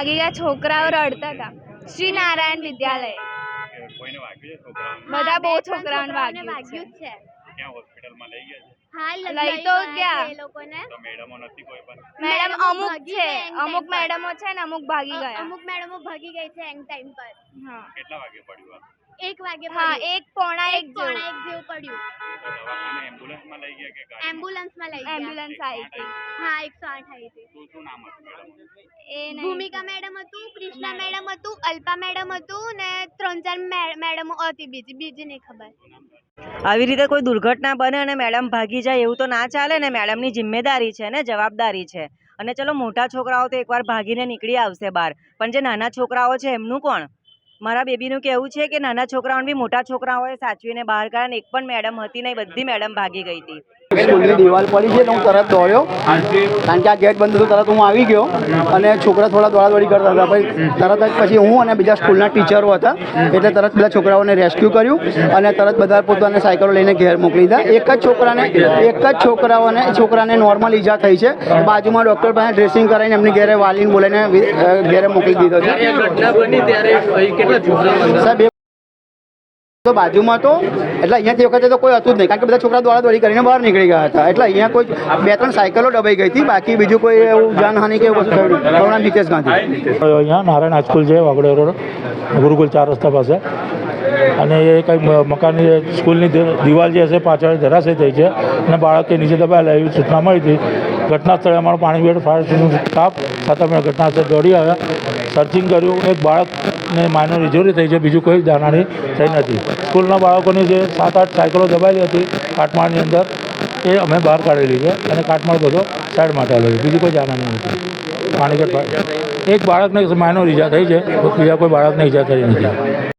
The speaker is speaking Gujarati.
ભાગી ગયા છોકરાઓ રડતા હતા શ્રી નારાયણ વિદ્યાલય કે કોઈને વાગ્યું છે છોકરાઓને બધા બહુ બે ત્રણ છોકરાઓને છોકરાઓને વાગ્યું છે છે ક્યાં હોસ્પિટલમાં લઈ ગયા છે હા લ- લઈ લઈ તો ગયા ગયા. છે એ લોકોને તો મેડમો નથી કોઈ પણ મેડમ મેડમો અમુક ભાગી છે ગયા એની અમુક time પર. મેડમો છે ને અમુક ભાગી અ- ગયા અમુક મેડમો ભાગી ગઈ છે એન્ડ ટાઈમ પર હા કેટલા વાગે પડ્યું આ એક વાગે હા પડ્યું. એક પોણા એક પોણા જેવું એક જેવું પડ્યું. એમ્બ્યુલન્સમાં લઈ ગયા કે એમ્બ્યુલન્સમાં લઈ ગયા. એમ્બ્યુલન્સ આવી હતી હા એકસો આઠ આવી હતી શું શું નામ હતું એ ભૂમિકા મેડમ હતું કૃષ્ણા મેડમ હતું અલ્પા મેડમ હતું ને ત્રણ ચાર મે- મેડમો હતી બીજી. બીજી નહીં ખબર. આવી રીતે કોઈ દુર્ઘટના બને અને મેડમ ભાગી જાય એવું તો ના ચાલે ને મેડમની જિમ્મેદારી છે ને જવાબદારી છે. અને ચલો મોટા છોકરાઓ તો એકવાર ભાગીને નીકળી આવશે બહાર. પણ જે નાના છોકરાઓ છે એમનું કોણ? મારા બેબીનું કહેવું છે કે નાના છોકરાઓને બી મોટા છોકરાઓએ સાચવીને બહાર કાઢ્યા એક પણ મેડમ હતી નહીં, બધી મેડમ ભાગી ગઈ હતી. સ્કૂલની દિવાલ પડી છે તો હું તરત દોડ્યો. કારણ કે આ ગેટ બંધ હતું તરત હું આવી ગયો અને છોકરા થોડા દોડાદોડી કરતા હતા. પછી તરત જ પછી હું અને બીજા સ્કૂલના ટીચરો હતા એટલે તરત બધા છોકરાઓને રેસ્ક્યુ કર્યું અને તરત બધા પોતાને સાયકલો લઈને ઘેર મોકલી દીધા. એક જ છોકરાને એક જ છોકરાઓને છોકરાને નોર્મલ ઈજા થઈ છે. બાજુમાં ડૉક્ટર પાસે ડ્રેસિંગ કરાવીને એમની ઘેરે વાલીને બોલાવીને ઘેરે મોકલી દીધો છે? સાહેબ એ તો બાજુમાં તો, એટલે અહીંયાથી વખતે તો કોઈ હતું જ નહીં. કારણ કે બધા છોકરા દોડા દોડી કરીને બહાર નીકળી ગયા હતા. એટલે અહીંયા કોઈ બે ત્રણ સાયકલો દબાઈ ગઈ હતી. બાકી બીજું કોઈ એવું જાનહાનિ કે એવું થયું હિતેશ ગાંધી. અહીંયા નારાયણ હાઈસ્કૂલ છે વાગડે રોડ ગુરુકુલ ચાર રસ્તા પાસે. અને એ કંઈ મકાનની સ્કૂલની દિવાલ જે હશે, પાછળ ધરાશય થઈ છે. અને બાળકે નીચે દબાયેલા એવી સૂચના મળી હતી. ઘટના સ્થળે અમારો પાણીગેટ ફાયર સ્ટેશન સ્ટાફ સાથે અમે ઘટના સ્થળે દોડી આવ્યા. સર્ચિંગ કર્યું. એક બાળકને માઇનોર ઇન્જરી થઈ છે, બીજું કોઈ દાનાની થઈ નથી. સ્કૂલના બાળકોની જે સાત, આઠ સાયકલો દબાયેલી હતી કાટમાળની અંદર, એ અમે બહાર કાઢેલી છે અને કાટમાળ બધો સાઈડ માટે આવેલો છે. બીજી કોઈ જાનહાની નથી. પાણીગેટ એક બાળકને માઇનોર ઈજા થઈ છે બીજા કોઈ બાળકને ઈજા થઈ નથી.